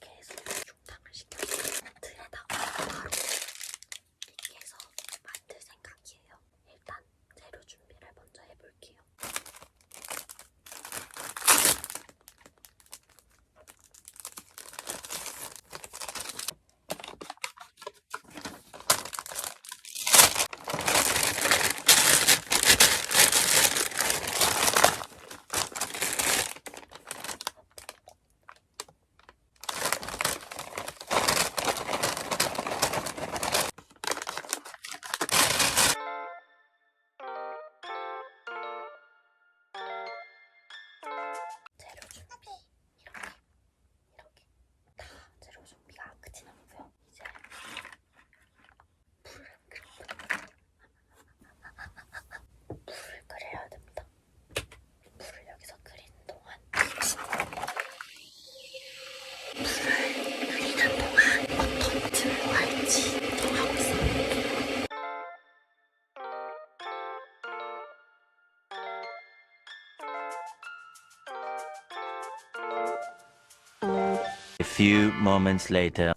계속 중탕을 시켜. few moments later.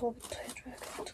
이거부터 해줘야겠다.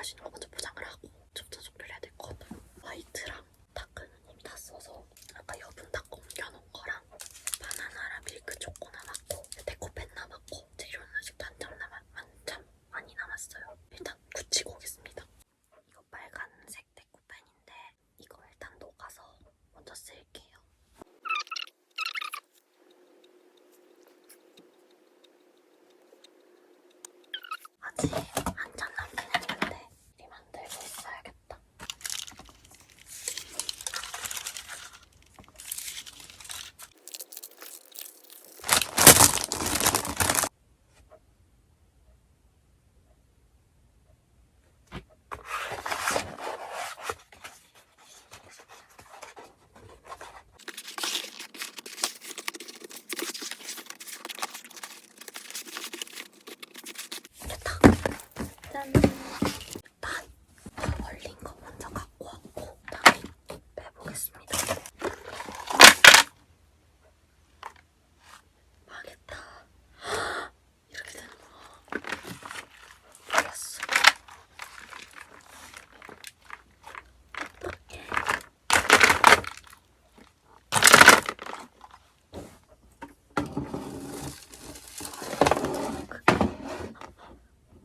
하시는 거 좀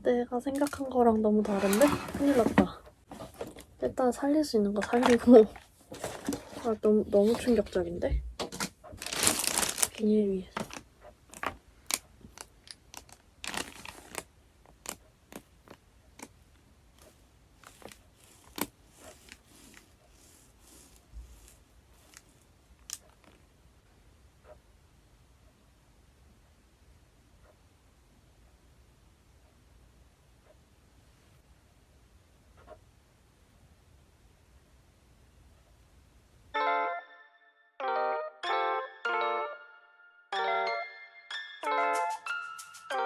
내가 생각한 거랑 너무 다른데? 큰일 났다. 일단 살릴 수 있는 거 살리고 아 너무, 너무 충격적인데? 비닐 위에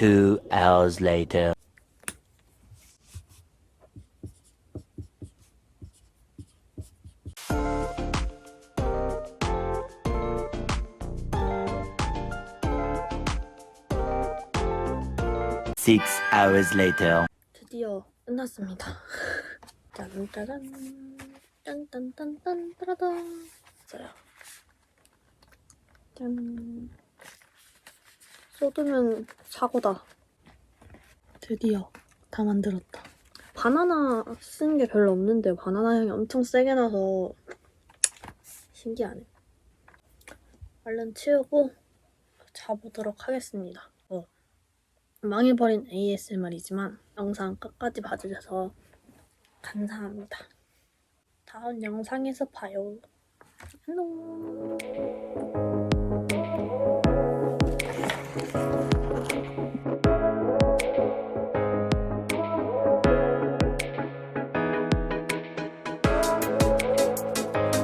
Two hours later. Six hours later. 드디어 끝났습니다. 짠짜잔 짠딴딴딴 따라단 있어요. 짠 쏟으면 사고다. 드디어 다 만들었다. 바나나 쓴게 별로 없는데 바나나 향이 엄청 세게 나서 신기하네. 얼른 치우고 자보도록 하겠습니다. 어. 망해버린 ASMR이지만 영상 끝까지 봐주셔서 감사합니다. 다음 영상에서 봐요. 안녕.